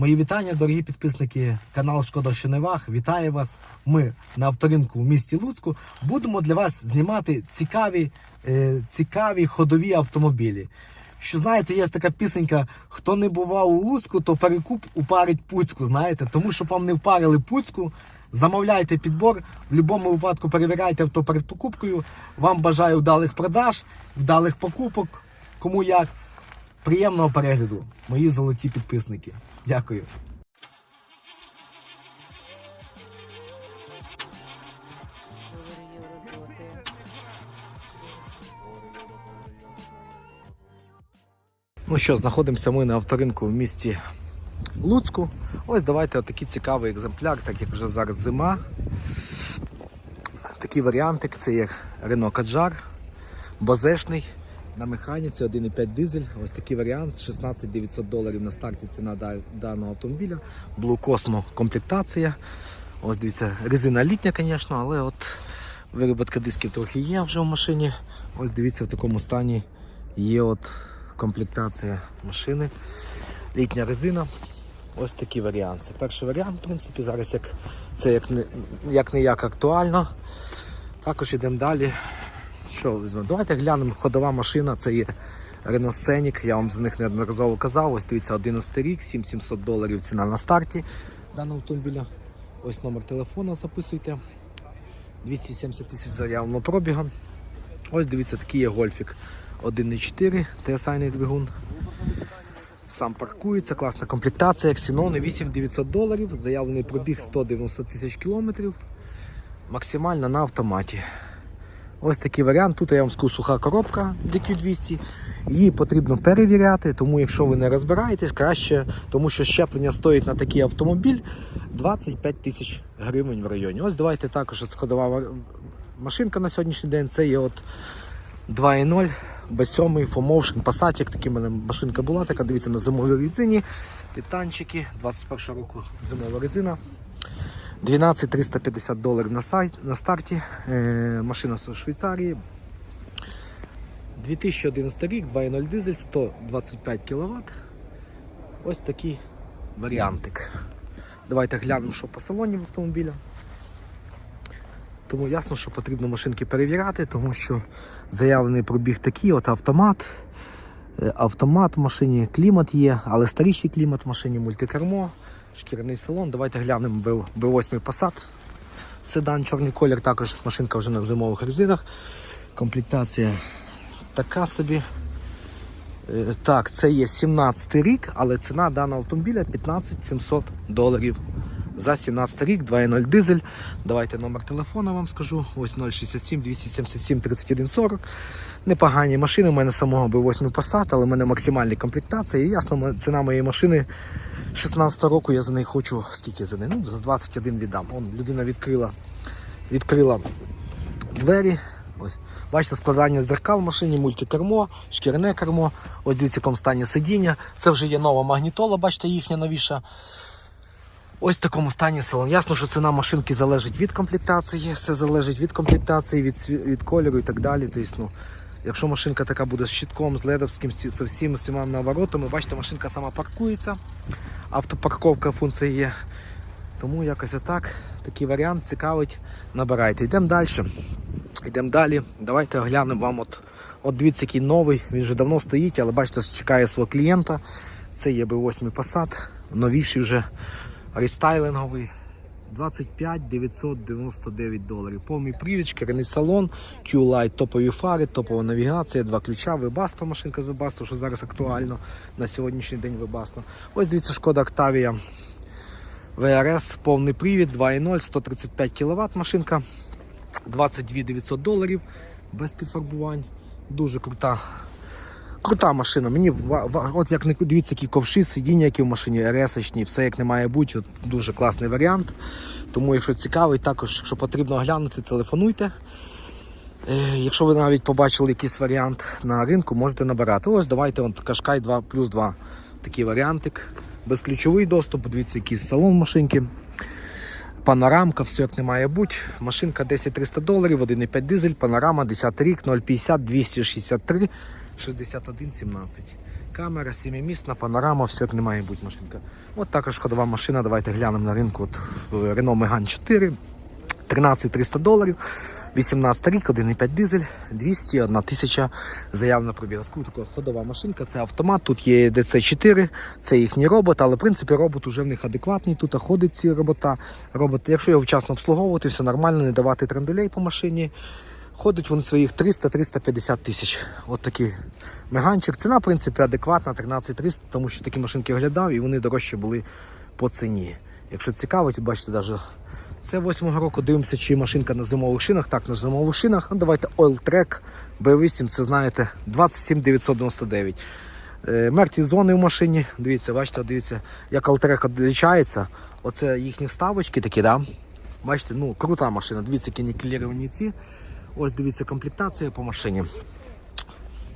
Мої вітання, дорогі підписники каналу Шкода що не ваг. Вітаю вас. Ми на авторинку в місті Луцьку будемо для вас знімати цікаві, е, цікаві ходові автомобілі. Що знаєте, є така пісенька: хто не бував у Луцьку, то перекуп упарить Пуцьку. Знаєте, тому щоб вам не впарили Пуцьку. Замовляйте підбор, в будь-якому випадку перевіряйте авто перед покупкою. Вам бажаю вдалих продаж, вдалих покупок. Кому як. Приємного перегляду, мої золоті підписники. Дякую. Ну що, знаходимося ми на авторинку в місті Луцьку. Ось давайте отакий цікавий екземпляр, так як вже зараз зима. Такий варіантик це є Renault Kadjar, базешний на механіці 1,5 дизель. Ось такий варіант. 16 900 доларів на старті ціна даного автомобіля. Blue Cosmo комплектація. Ось дивіться, резина літня, звісно, але от вироботка дисків трохи є вже в машині. Ось дивіться, в такому стані є от комплектація машини. Літня резина. Ось такий варіант. Це перший варіант, в принципі, зараз як, це як не як, не як актуально. Також йдемо далі. Що візьмемо? Давайте глянемо ходова машина, це є Renault Scenic, я вам за них неодноразово казав. Ось дивіться, 11 рік, 7700 доларів ціна на старті даного автомобіля. Ось номер телефона записуйте. 270 тисяч заявлено пробіга. Ось дивіться, такий є гольфік 1.4, TSI двигун. Сам паркується, класна комплектація, Xenon, 8900 доларів, заявлений пробіг 190 тисяч кілометрів. Максимально на автоматі. Ось такий варіант. Тут я вам скажу суха коробка DQ200. Її потрібно перевіряти, тому якщо ви не розбираєтесь, краще, тому що щеплення стоїть на такий автомобіль 25 тисяч гривень в районі. Ось давайте також сходова машинка на сьогоднішній день. Це є от 2.0 B7 FOMotion Passat, як такі мене машинка була, така дивіться на зимовій резині. Титанчики, 21 року зимова резина. 12 350 доларів на, сайт, на старті. Е, машина з Швейцарії. 2011 рік, 2.0 дизель, 125 кВт. Ось такий варіантик. Давайте глянемо, що по салоні в автомобіля. Тому ясно, що потрібно машинки перевіряти, тому що заявлений пробіг такий, от автомат. Е, Автомат в машині, клімат є, але старіший клімат в машині, мультикермо, шкіряний салон. Давайте глянемо B- B8 Passat. Седан, чорний колір, також машинка вже на зимових резинах. Комплектація така собі. Е, Так, це є 17 рік, але ціна даного автомобіля 15 700 доларів. За 17 рік, 2.0 дизель. Давайте номер телефона вам скажу. Ось 067 277 31 40. Непогані машини. У мене самого B8 Passat, але в мене максимальні комплектації. І ясно, ціна моєї машини 16 року я за неї хочу. Скільки за неї? Ну, за 21 віддам. Он, людина відкрила, відкрила двері. Бачите, складання зеркал в машині, мультикермо, шкіряне кермо. Ось дивіться, якому стані сидіння. Це вже є нова магнітола, бачите, їхня новіша. Ось в такому стані салон. Ясно, що ціна машинки залежить від комплектації, все залежить від комплектації, від, від кольору і так далі. Тобто, ну, якщо машинка така буде з щитком, з ледовським, з всіма наворотами, бачите, машинка сама паркується, автопарковка функція є. Тому якось так, такий варіант цікавить, набирайте. Йдемо далі. Йдемо далі. Давайте оглянемо вам. От, от дивіться, який новий. Він вже давно стоїть, але бачите, чекає свого клієнта. Це є B8 Passat, новіший вже рестайлинговий. 25 999 доларів. Повний привід, шкіряний салон, Q-Light, топові фари, топова навігація, два ключа, Webasto, машинка з Webasto, що зараз актуально на сьогоднішній день Webasto. Ось дивіться, шкода Octavia VRS, повний привід, 2.0, 135 кВт машинка. 22 900 доларів без підфарбувань. Дуже крута. Крута машина. Мені от як не дивіться, які ковші, сидіння, які в машині, РС-очні, все як не має бути. От дуже класний варіант. Тому, якщо цікавий, також, якщо потрібно оглянути, телефонуйте. Е, якщо ви навіть побачили якийсь варіант на ринку, можете набирати. Ось давайте от Кашкай 2 плюс 2. Такий варіантик. Безключовий доступ, дивіться, який салон машинки. Панорамка, все як не має бути. Машинка 10 300 доларів, 1,5 дизель, панорама, 10 рік, 050, 263, 61, 17. камера, сімімісна, панорама, все як не має бути машинка. От також ходова машина, давайте глянемо на ринку. От е, Renault Megane 4, 13 300 доларів. 18 рік, 1,5 дизель, 201 тисяча заяв на пробіг. Така ходова машинка, це автомат, тут є DC4, це їхній робот, але в принципі робот уже в них адекватний, тут ходить ці робота. Робот, якщо його вчасно обслуговувати, все нормально, не давати трендулей по машині. Ходить він своїх 300-350 тисяч. От такий меганчик. Ціна, в принципі, адекватна, 13 300, тому що такі машинки оглядав і вони дорожчі були по ціні. Якщо цікавить, бачите, навіть це 8 року. Дивимося, чи машинка на зимових шинах. Так, на зимових шинах. Ну, давайте Oil Track B8, це знаєте, 27 999. Е, мертві зони в машині. Дивіться, бачите, дивіться, як Altrek відрізняється. Оце їхні вставочки такі, да? Бачите, ну крута машина. Дивіться, які нікеліровані ці. Ось дивіться комплектація по машині.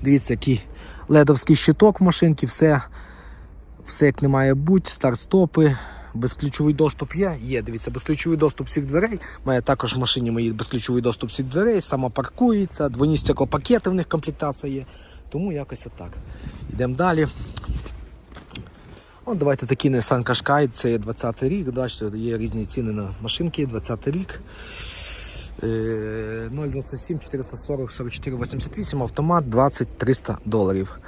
Дивіться, який ледовський щиток в машинці, все, все як не має бути, старт-стопи. Безключовий доступ є. Є, дивіться, безключовий доступ всіх дверей. Має також в машині мої безключовий доступ всіх дверей, сама паркується, двойні стеклопакети в них комплектація є. Тому якось отак. Йдемо далі. От давайте такий Nissan Qashqai, це є 20 рік. Бачите, є різні ціни на машинки, 20 рік. Е, 097 440 44 88 автомат 20 300 доларів.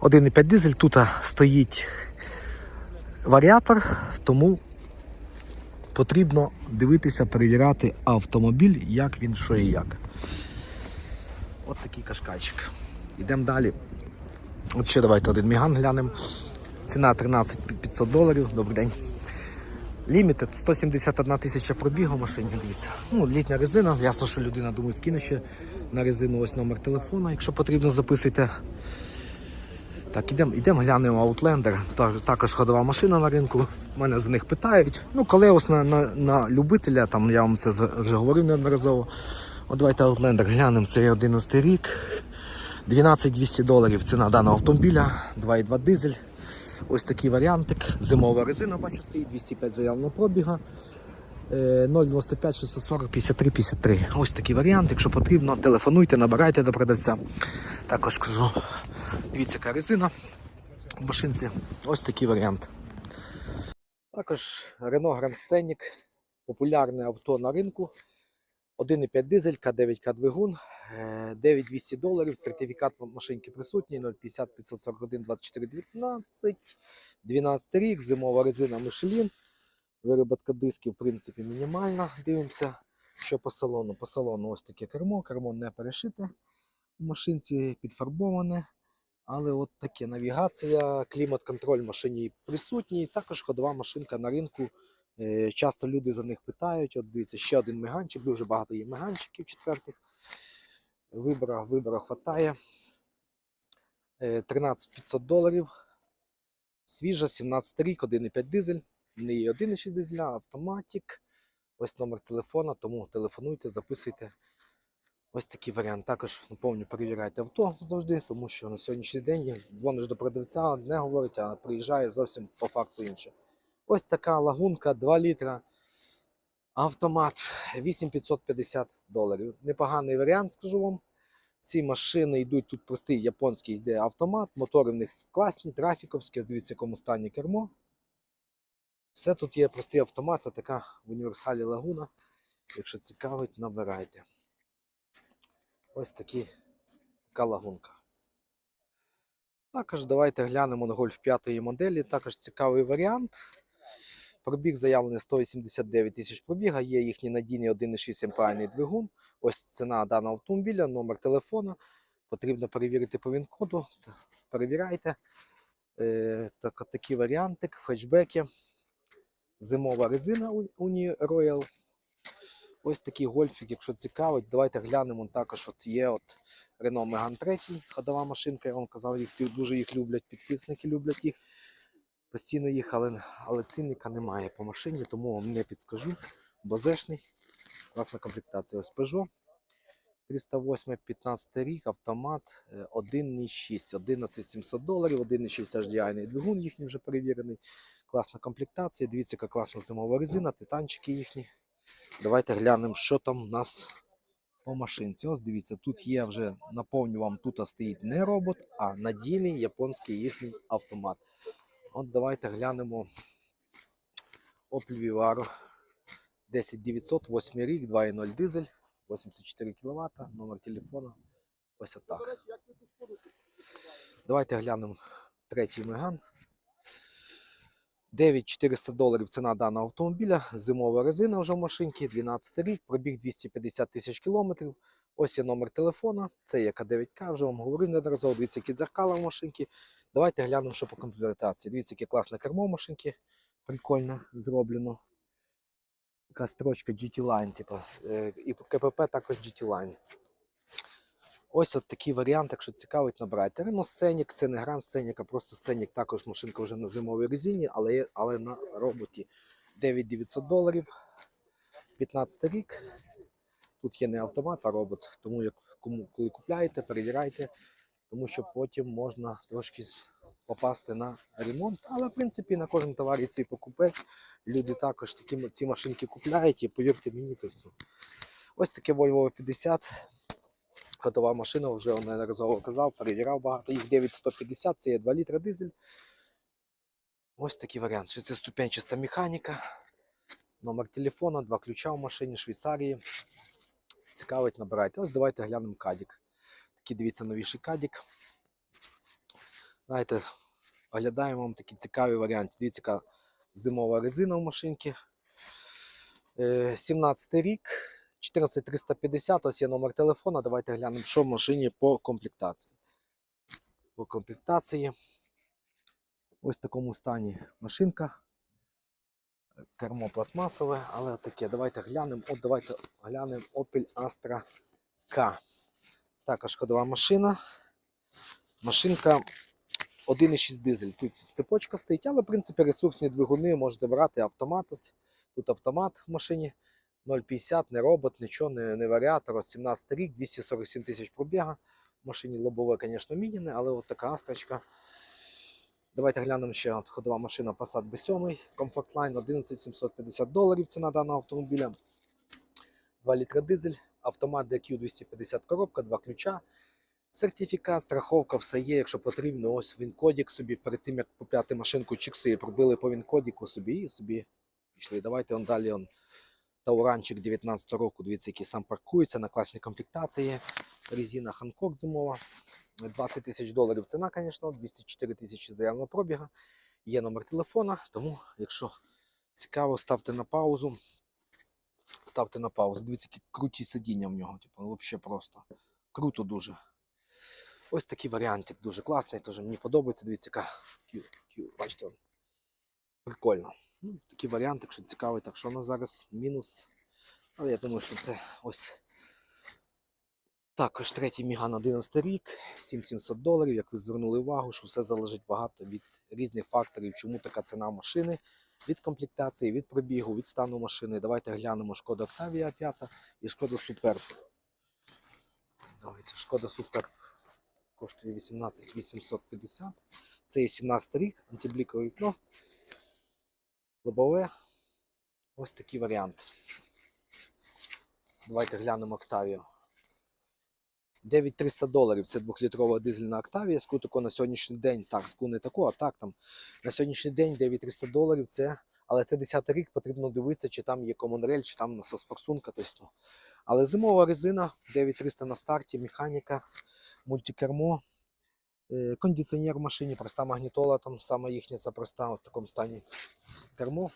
1,5 дизель. Тут стоїть варіатор, тому потрібно дивитися, перевіряти автомобіль, як він, що і як. От такий кашкайчик. Йдемо далі. От ще давайте один міган глянемо. Ціна 13 500 доларів. Добрий день. Лімітед 171 тисяча пробігу машині, дивіться. Ну, літня резина. Ясно, що людина думаю, скине ще на резину ось номер телефона, якщо потрібно, записуйте. Так, ідемо ідем глянемо Outlander. Також ходова машина на ринку. Мене за них питають. Ну, колеос на, на, на любителя, там я вам це вже говорив неодноразово. От давайте Outlander глянемо, це є 11 рік. 12 200 доларів ціна даного автомобіля, 2,2 дизель. Ось такий варіантик. Зимова резина, бачу, стоїть 205 заявленого пробіга. Е, 095 640 53 53. Ось такий варіант. Якщо потрібно, телефонуйте, набирайте до продавця. Також кажу, дивіться, яка резина в машинці. Ось такий варіант. Також Renault Grand Scenic, популярне авто на ринку. 1,5 дизель, К9К двигун, е, 9200 доларів, сертифікат машинки присутній, 050 541 24 19, 12 рік, зимова резина Michelin, вироботка дисків, в принципі, мінімальна. Дивимося, що по салону. По салону ось таке кермо, кермо не перешите в машинці, підфарбоване. Але от таке навігація, клімат-контроль в машині присутній. Також ходова машинка на ринку. Е, Часто люди за них питають. От дивіться, ще один меганчик, дуже багато є меганчиків четвертих. Вибора, вибора хватає. Е, 13 500 доларів. Свіжа, 17 рік, 1,5 дизель. Не є 1,6 дизеля, а автоматик. Ось номер телефона, тому телефонуйте, записуйте. Ось такий варіант. Також наповню перевіряйте авто завжди, тому що на сьогоднішній день дзвониш до продавця, одне говорить, а приїжджає зовсім по факту інше. Ось така лагунка 2 літра. Автомат 8550 доларів. Непоганий варіант, скажу вам. Ці машини йдуть тут простий японський йде автомат, мотори в них класні, трафіковські, дивіться, якому стані кермо. Все тут є простий автомат, а така в універсалі лагуна. Якщо цікавить, набирайте. Ось такі, така лагунка. Також давайте глянемо на Golf 5 моделі. Також цікавий варіант. Пробіг заявлений 189 тисяч пробіга. Є їхній надійний 1,6 амперний двигун. Ось ціна даного автомобіля, номер телефона. Потрібно перевірити по він-коду. Перевіряйте. Е, так, такий варіантик, фетчбеки. Зимова резина Uni Royal. Ось такий гольфік, якщо цікавить, давайте глянемо. Також от є от Renault Megane 3, ходова машинка, я вам казав, їх дуже їх люблять, підписники люблять їх. Постійно їх, але, цінника немає по машині, тому вам не підскажу. Базешний, класна комплектація. Ось Peugeot 308, 15 рік, автомат е, 1,6, 11700 доларів, 1,6 HDI двигун їхній вже перевірений. Класна комплектація. Дивіться, яка класна зимова резина, титанчики їхні. Давайте глянемо, що там у нас по машинці. Ось дивіться, тут є вже, наповню вам, тут стоїть не робот, а надійний японський їхній автомат. От давайте глянемо Opel Vivaro 10900, 8 рік, 2.0 дизель, 84 кВт, номер телефона. Ось отак. Давайте глянемо третій Меган. 9400 доларів ціна даного автомобіля, зимова резина вже в машинці, 12 рік, пробіг 250 тисяч кілометрів. Ось є номер телефона, це є К9К, вже вам говорив неодноразово. Дивіться, які дзеркала в машинці. Давайте глянемо, що по комплектації. Дивіться, яке класне кермо в машинці, прикольно зроблено. Така строчка GT Line, типу, е, і КПП також GT Line. Ось от такий варіант, якщо цікавить, набирайте. Renault Scenic, це не Grand Scenic, а просто Scenic, також машинка вже на зимовій резині, але, але на роботі 9900 доларів, 15 рік. Тут є не автомат, а робот. Тому як кому коли купляєте, перевіряйте, тому що потім можна трошки попасти на ремонт. Але в принципі на кожному товарі свій покупець. Люди також такі ці машинки купляють і повірте мені, тобто, ось таке Volvo 50. Ходова машина, вже неодноразово казав, перевіряв багато. Їх 9150, це є 2 літра дизель. Ось такий варіант. Шестиступенчаста механіка. Номер телефона, два ключа в машині Швейцарії. Цікавить, набирайте. Ось давайте глянемо кадік. Такий дивіться новіший кадік. Знаєте, оглядаємо вам такі цікаві варіанти. Дивіться, яка зимова резина в машинці. Е, 17 рік, 14350, ось є номер телефона. Давайте глянемо, що в машині по комплектації. По комплектації. Ось в такому стані машинка. Кермо пластмасове, але таке. Давайте глянемо. От давайте глянемо Opel Astra K. Також ходова машина. Машинка 1,6 дизель. Тут цепочка стоїть, але в принципі ресурсні двигуни можете брати автомат. Тут автомат в машині 0,50, не робот, нічого, не, не варіатор. Ось 17 рік, 247 тисяч пробіга. В машині лобове, звісно, мініне, але от така астрочка. Давайте глянемо ще от ходова машина Passat B7, Comfortline 11750 доларів ціна даного автомобіля. 2 літра дизель, автомат DQ 250 коробка, два ключа. Сертифікат, страховка, все є, якщо потрібно. Ось він кодік собі перед тим, як купляти машинку чікси, пробили по він кодіку собі і собі пішли. Давайте он далі он Тауранчик 19 року, дивіться, який сам паркується на класній комплектації. Резина Ханкок зимова. 20 тисяч доларів ціна, звісно, 204 тисячі заявного пробіга. Є номер телефона, тому якщо цікаво, ставте на паузу. Ставте на паузу. Дивіться, які круті сидіння в нього. Типу, взагалі просто. Круто дуже. Ось такий варіантик дуже класний, теж мені подобається. Дивіться, яка бачите, прикольно. Ну, такий варіант, якщо цікавий, так що воно зараз мінус. Але я думаю, що це ось також третій Міган 11 рік, 7700 доларів. Як ви звернули увагу, що все залежить багато від різних факторів, чому така ціна машини, від комплектації, від пробігу, від стану машини. Давайте глянемо Шкода Octavia 5 і Шкода Superb. Давайте Шкода Superb коштує 18 850. Це є 17 рік, антиблікове вікно, лобове. Ось такий варіант. Давайте глянемо Octavia. 9300 доларів. Це двохлітрова дизельна Octavia. Ску на сьогоднішній день. Так, ску не таку, а так там. На сьогоднішній день 9300 доларів. Це, але це 10 рік, потрібно дивитися, чи там є комунрель, чи там форсунка. Тобто. Але зимова резина 9300 на старті, механіка, мультикермо, е, кондиціонер в машині, проста магнітола, там саме їхня це проста в такому стані кермо.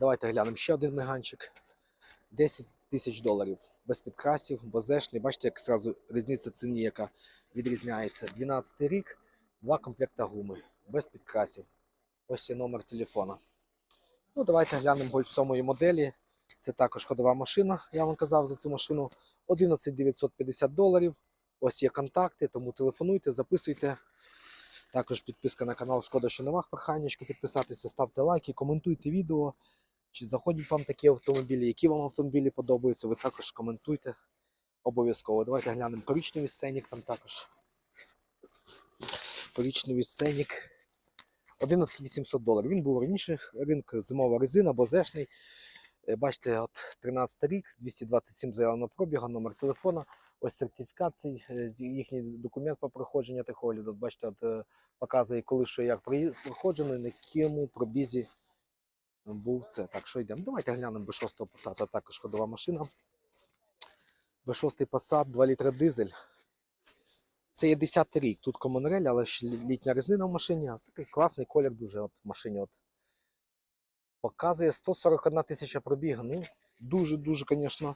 Давайте глянемо ще один меганчик. 10 тисяч доларів. Без підкрасів, бозешний. Бачите, як зразу різниця ціні, яка відрізняється. 12 рік, два комплекта гуми, без підкрасів. Ось є номер телефона. Ну, давайте глянемо Golf 7 моделі. Це також ходова машина, я вам казав за цю машину. 11 950 доларів. Ось є контакти, тому телефонуйте, записуйте. Також підписка на канал Шкода, що новах проханнячку підписатися, ставте лайки, коментуйте відео. Чи заходять вам такі автомобілі, які вам автомобілі подобаються, ви також коментуйте обов'язково. Давайте глянемо коричневий сценік там також. Коричневий сценік. 11 800 доларів. Він був раніше ринок, зимова резина, бозешний. Е, Бачите, от 13 рік, 227 заявленого пробігу, номер телефона, ось сертифікат, цей, е, їхній документ по проходженню техогляду. От Бачите, от, е, показує, коли що як проходжено, на якому пробізі був це. Так, що йдемо? Давайте глянемо B6 Passat, також ходова машина. B6 Passat, 2 літра дизель. Це є 10 рік. Тут комонрель, але ще літня резина в машині. Такий класний колір дуже от в машині. От. Показує 141 тисяча пробігу. Ну, дуже-дуже, звісно.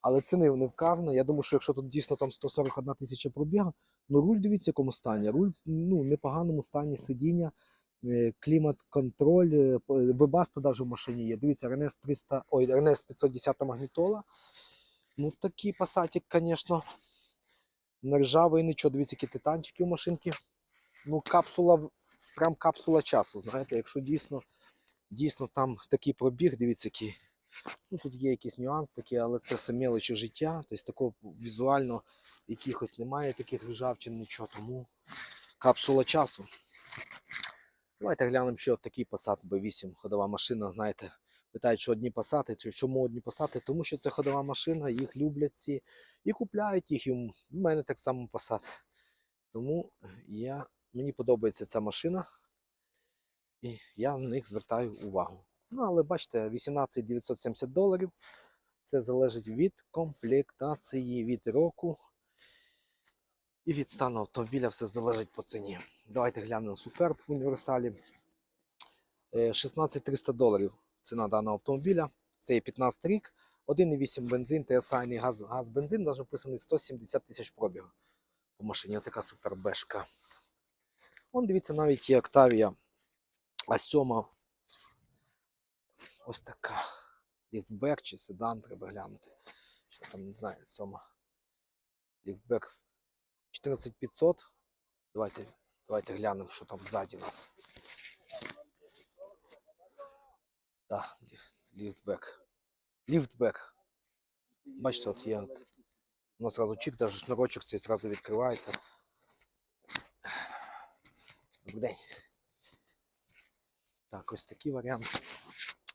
Але ціни не вказано. Я думаю, що якщо тут дійсно там 141 тисяча пробігу, ну руль дивіться, в якому стані. Руль ну, в непоганому стані сидіння, клімат-контроль, е, вебаста навіть в машині є. Дивіться, RNS 300, ой, RNS 510 магнітола. Ну, такий пасатик, звісно. Не ржавий, нічого, дивіться, які титанчики в машинки. Ну, капсула, прям капсула часу. Знаєте, якщо дійсно, дійсно там такий пробіг, дивіться, який. Ну, тут є якийсь нюанс такий, але це все мелочі життя. Тобто такого візуально якихось немає таких ржавчин, нічого. Тому капсула часу. Давайте глянемо, що такий Passat B8, ходова машина, знаєте. Питають, що одні пасати, чому одні пасати? Тому що це ходова машина, їх люблять всі і купляють їх. І в мене так само Passat. Тому я, мені подобається ця машина, і я на них звертаю увагу. Ну, але бачите, 18 970 доларів. Це залежить від комплектації, від року і від стану автомобіля, все залежить по ціні. Давайте глянемо суперб в універсалі. Е, 16 300 доларів ціна даного автомобіля. Це є 15 рік, 1,8 бензин, TSI газ, газ бензин, навіть вписаний 170 тисяч пробігу. По машині така супербешка. Вон дивіться, навіть є Octavia А7. Ось така. Ліфтбек чи седан, треба глянути. Що там, не знаю, сьома. Ліфтбек 14500. Давайте, давайте глянемо, що там ззаді у нас. Так, ліфтбек. Ліфтбек. Бачите, от є. От, воно зразу чик, навіть шнурочок цей зразу відкривається. Добрий день. Так, ось такий варіант.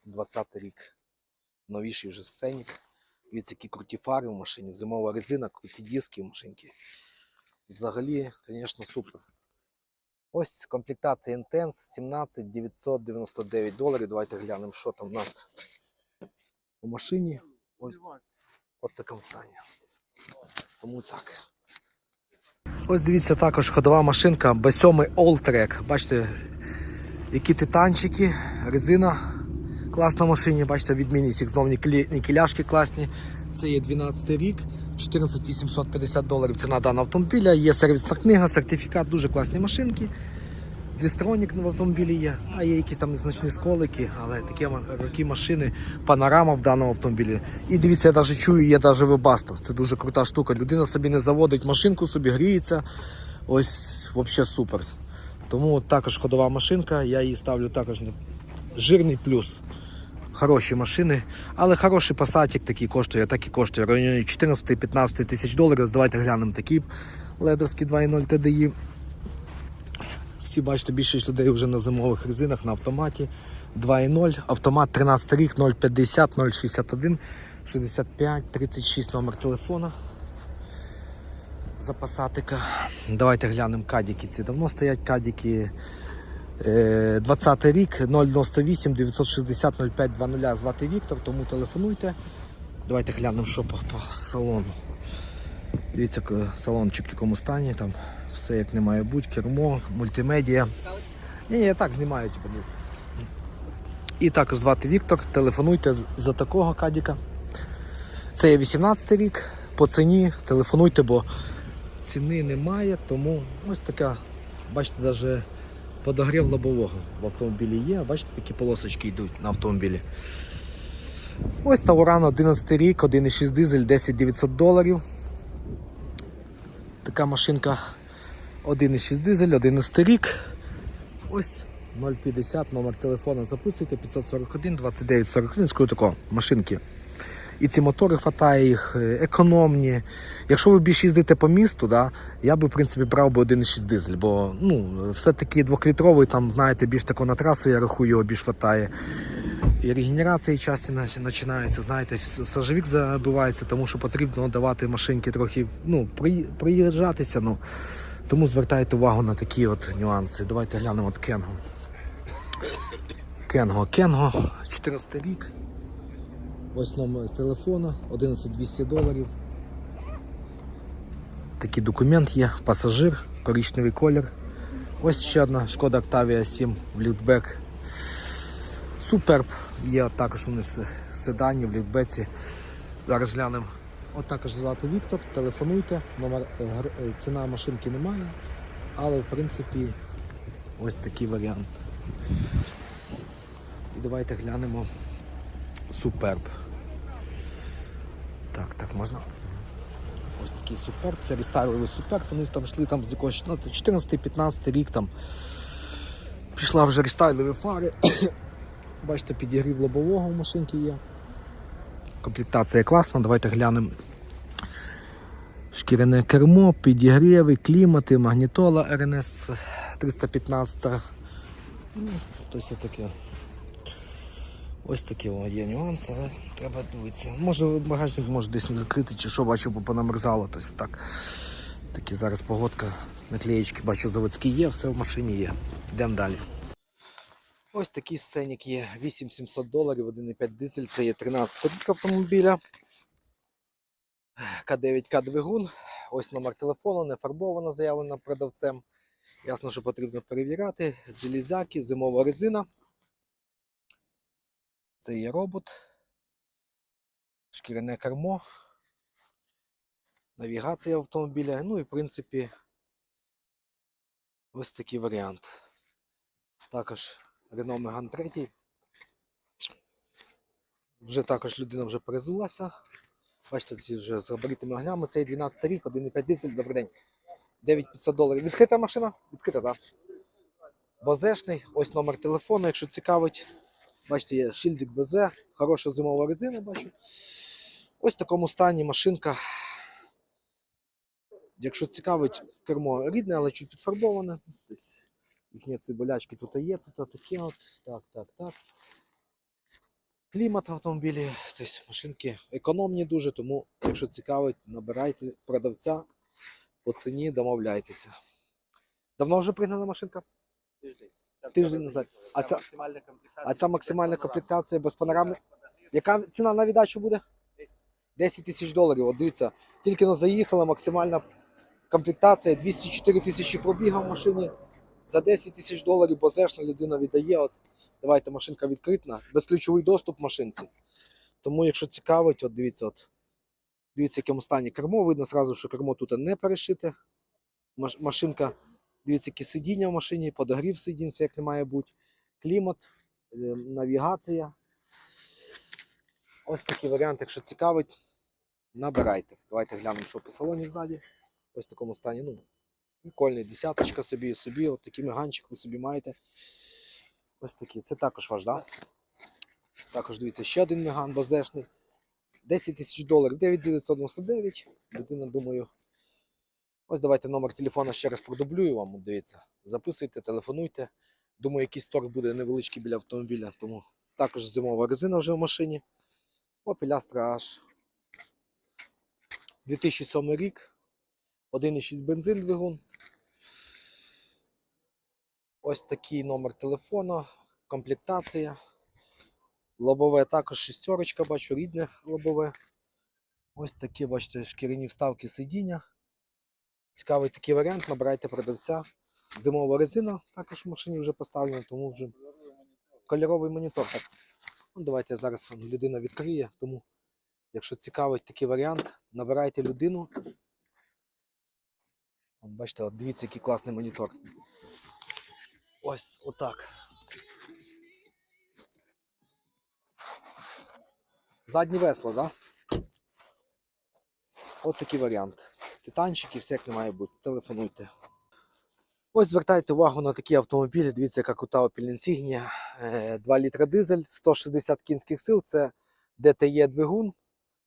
20 рік. Новіший вже сценік. Дивіться, які круті фари в машині, зимова резина, круті диски в машинці. Взагалі, звісно, супер. Ось комплектація Intense 17 999 доларів. Давайте глянемо, що там у нас у машині. Ось в такому стані. Тому так. Ось дивіться також ходова машинка B7 Alltrack. Бачите, які титанчики, резина класна в машині. Бачите, відмінність їх знову нікеляшки класні. Це є 12 рік, 14 850 доларів ціна даного автомобіля. Є сервісна книга, сертифікат, дуже класні машинки. Дистронік в автомобілі є, а є якісь там незначні сколики, але такі роки машини, панорама в даному автомобілі. І дивіться, я навіть чую, є навіть вебасто. Це дуже крута штука. Людина собі не заводить машинку, собі гріється. Ось взагалі супер. Тому також ходова машинка, я її ставлю також жирний плюс. Хороші машини, але хороший пасатик такий коштує, так і коштує районі 14-15 тисяч доларів. Давайте глянемо такі ледовські 2.0 TDI. Всі бачите, більшість людей вже на зимових резинах на автоматі 2.0, автомат 13 рік, 050, 061, 65, 36 номер телефона. Запасатика. Давайте глянемо кадіки. Ці давно стоять кадіки. Е, 20 рік 098 960 05 20 звати Віктор, тому телефонуйте. Давайте глянемо, що по, по салону. Дивіться, салончик в якому стані, там все як не має бути, кермо, мультимедіа. Ні, ні, я так знімаю, типу. ну. І також звати Віктор, телефонуйте за такого кадіка. Це є 18 рік, по ціні телефонуйте, бо ціни немає, тому ось така, бачите, навіть подогрів лобового в автомобілі є. Бачите, такі полосочки йдуть на автомобілі. Ось Тауран 11 рік, 1,6 дизель, 10 900 доларів. Така машинка 1,6 дизель, 11 рік. Ось 050 номер телефону записуйте 541 29 41. Скажу такого, машинки. І ці мотори хватає їх, е, економні. Якщо ви більше їздите по місту, да, я би в принципі брав би 1,6 дизель, бо ну, все-таки двохлітровий, там, знаєте, більш тако на трасу, я рахую, його більш хватає. і регенерації часті починаються. Знаєте, с- сажовик забивається, тому що потрібно давати машинки трохи ну, приїжджатися. Ну, тому звертайте увагу на такі от нюанси. Давайте глянемо от Кенго. Кенго, Кенго, 14 рік. Ось номер телефона, 11200 доларів. Такий документ є, пасажир, коричневий колір. Ось ще одна шкода Octavia 7 в ліфтбек. Суперб. Є також вони в седані, в ліфтбеці. Зараз глянемо. От також звати Віктор, телефонуйте, номер, е, е, ціна машинки немає, але в принципі ось такий варіант. І давайте глянемо Суперб. Так, так, можна. Ось такий суперб, це рестайловий суперб, вони там йшли там з якогось ну, 14-15 рік там. Пішла вже рестайлові фари. Бачите, підігрів лобового в машинки є. Комплектація класна, давайте глянемо. Шкіряне кермо, підігріви, клімати, магнітола РНС 315. Ну, то таке. Ось такі є нюанси, але треба дивитися. Може багажник може десь не закритий чи що, бачу, бо понамерзало. Тобто так. Такі зараз погодка, наклеєчки, бачу, заводські є, все в машині є. Йдемо далі. Ось такий сценік є 8700 доларів, 1,5 дизель, це є 13 рік автомобіля. К9К двигун. Ось номер телефону, не фарбована, заявлена продавцем. Ясно, що потрібно перевіряти. Залізяки, зимова резина. Це є робот. Шкіряне кермо. Навігація автомобіля. Ну і в принципі ось такий варіант. Також Renault Megane 3. Вже також людина вже перезулася. Бачите, ці вже з габаритними оглями. Цей 12 рік, 1,5 дизель, добрий день. 9500 доларів. Відкрита машина? Відкрита, так. Базешний, ось номер телефону, якщо цікавить. Бачите, є шильдик БЗ, хороша зимова резина, бачу. Ось в такому стані машинка. Якщо цікавить, кермо рідне, але чуть підфарбоване. Їхні ці болячки тут є, тут такі от. Так, так, так. Клімат в автомобілі, тобто машинки економні дуже, тому, якщо цікавить, набирайте продавця по ціні, домовляйтеся. Давно вже пригнана машинка? Тиждень. Тиждень назад. А комплектація. А ця максимальна комплектація без панорами. Яка ціна на віддачу буде? 10 тисяч доларів. От дивіться, тільки но заїхала, максимальна комплектація 204 тисячі пробіга в машині. За 10 тисяч доларів базешна людина віддає. От, давайте машинка відкрита, безключовий доступ машинці. Тому, якщо цікавить, от дивіться, от, дивіться, в якому стані кермо. Видно зразу, що кермо тут не перешите. Машинка, дивіться, які сидіння в машині, подогрів сидінь, як не має бути. Клімат, е, навігація. Ось такий варіант, якщо цікавить, набирайте. Давайте глянемо, що по салоні ззаді. Ось в такому стані. Ну, прикольний, десяточка собі, собі, от такий меганчик ви собі маєте. Ось такий. Це також ваш, да? Також дивіться, ще один меган базешний. 10 тисяч доларів, 9999. Людина, думаю. Ось давайте номер телефона ще раз продублюю вам. Дивіться, записуйте, телефонуйте. Думаю, якийсь торг буде невеличкий біля автомобіля, тому також зимова резина вже в машині. Opel Astra H. 2007 рік. 1,6 бензин двигун. Ось такий номер телефона, комплектація. Лобове також шістерочка, бачу, рідне лобове. Ось такі, бачите, шкіряні вставки сидіння. Цікавий такий варіант, набирайте продавця. Зимова резина також в машині вже поставлена, тому вже кольоровий монітор. Так. Ну, давайте зараз людина відкриє, тому якщо цікавить такий варіант, набирайте людину. Бачите, от дивіться, який класний монітор. Ось отак. Задні весла, так? Да? От такий варіант. Титанчики, все як не має бути. Телефонуйте. Ось звертайте увагу на такі автомобілі. Дивіться, яка крута Opel Insignia. Е, 2 літра дизель, 160 кінських сил. Це DTE двигун.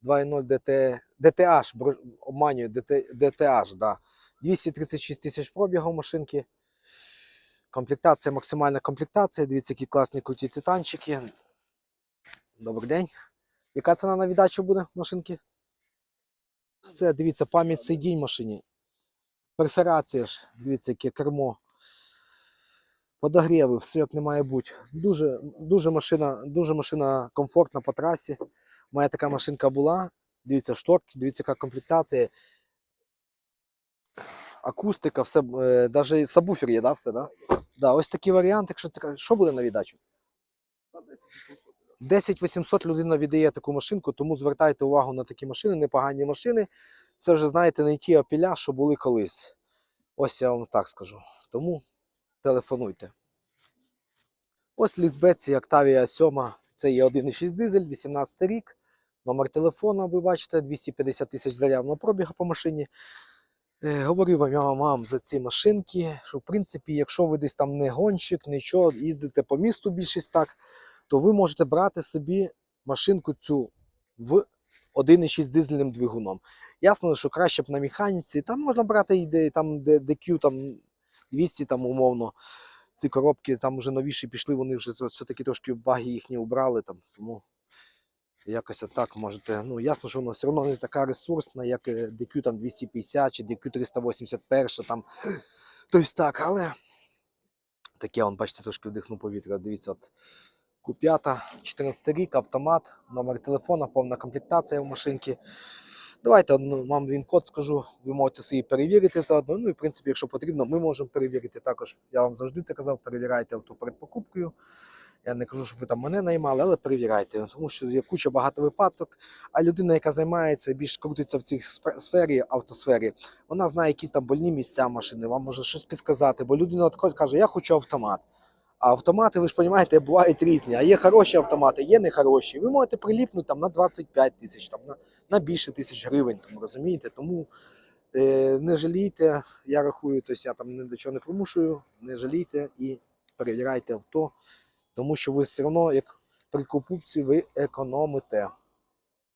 2.0 DT, DTH, обманюю, DT, DTH, да. 236 тисяч пробігу машинки. Комплектація, максимальна комплектація. Дивіться, які класні круті титанчики. Добрий день. Яка ціна на віддачу буде машинки? Все, дивіться, пам'ять сидінь машині. Перферація ж, дивіться, яке кермо. Подогріви, все як не має бути. Дуже, дуже, машина, дуже машина комфортна по трасі. Мене така машинка була. Дивіться, шторки, дивіться, яка комплектація. Акустика, все, навіть сабвуфер є, да, все, да? Да, ось такий варіант, якщо цікаво. Що буде на віддачу? 10 800 людина віддає таку машинку, тому звертайте увагу на такі машини, непогані машини. Це вже, знаєте, не ті опіля, що були колись. Ось я вам так скажу. Тому телефонуйте. Ось літбеці Octavia 7. Це є 1,6 дизель, 18 рік. Номер телефона, ви бачите, 250 тисяч заявного пробігу по машині. Е, говорив вам я вам за ці машинки, що в принципі, якщо ви десь там не гонщик, нічого, їздите по місту більшість так, то ви можете брати собі машинку цю в 1,6 дизельним двигуном. Ясно, що краще б на механіці, там можна брати і де, там, де DQ там 200 там умовно. Ці коробки там вже новіші пішли, вони вже все-таки трошки баги їхні убрали. Там, тому якось так можете. Ну, ясно, що воно все одно не така ресурсна, як е, DQ там 250 чи DQ 381, там. Тобто так, але таке, он, бачите, трошки вдихну повітря. Дивіться, от Q5, 14 рік, автомат, номер телефона, повна комплектація в машинці. Давайте вам він код скажу, ви можете собі перевірити заодно. Ну і в принципі, якщо потрібно, ми можемо перевірити також. Я вам завжди це казав, перевіряйте авто перед покупкою. Я не кажу, щоб ви там мене наймали, але перевіряйте, тому що є куча багато випадок. А людина, яка займається, більш крутиться в цій сфері, автосфері, вона знає якісь там больні місця машини, вам може щось підказати. Бо людина от каже, я хочу автомат. А автомати, ви ж розумієте, бувають різні. А є хороші автомати, є нехороші. Ви можете приліпнути там на 25 тисяч, там на, на більше тисяч гривень, там, розумієте? Тому е, не жалійте, я рахую, тобто я там ні до чого не примушую, не жалійте і перевіряйте авто, тому що ви все одно, як при покупці, ви економите.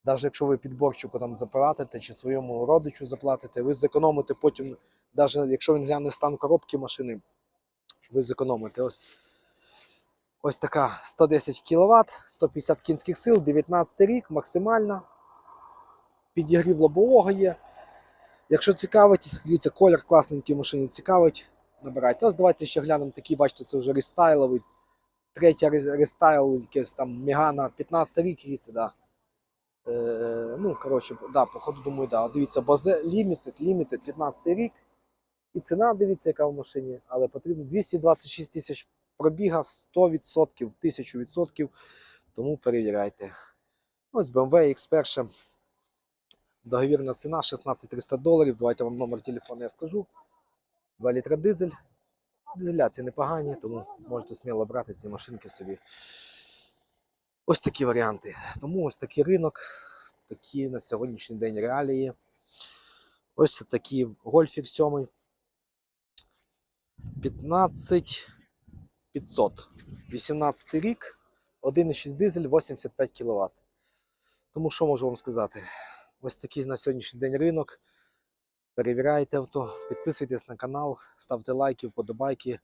Навіть якщо ви підборчику там заплатите чи своєму родичу заплатите, ви зекономите потім, навіть якщо він гляне стан коробки машини, ви зекономите. Ось, ось така 110 кВт, 150 кінських сил, 19 рік, максимальна. Підігрів лобового є. Якщо цікавить, дивіться, колір класненький машини цікавить, набирайте. Ось давайте ще глянемо такі, бачите, це вже рестайловий. Третя рес- рестайл, якийсь там Мегана, 15 рік їздить, да. Е, ну, коротше, да, походу, думаю, да. Дивіться, Бозе Limited, Limited, 15 рік. І ціна, дивіться, яка в машині, але потрібно 226 тисяч пробіга, 100%, 1000%. Тому перевіряйте. Ось BMW X1. Договірна ціна 16 300 доларів. Давайте вам номер телефону я скажу. 2 літра дизель. Дизеляції непогані, тому можете сміло брати ці машинки собі. Ось такі варіанти. Тому ось такий ринок, такі на сьогоднішній день реалії. Ось такий гольфік 7. 15 500. 18 рік, 1,6 дизель, 85 кВт. Тому що можу вам сказати? Ось такий на сьогоднішній день ринок. Перевіряйте авто, підписуйтесь на канал, ставте лайки, вподобайки.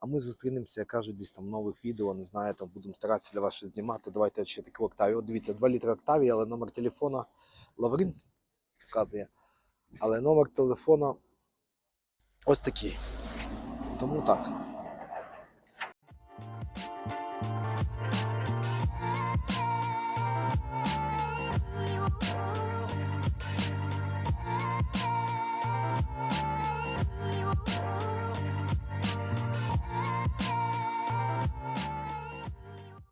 А ми зустрінемося, як кажуть, десь там нових відео, не знаю, там будемо старатися для вас щось знімати. Давайте ще таку Октавію. От дивіться, 2 літри Октавії, але номер телефона Лаврин вказує. Але номер телефона ось такий. Тому так.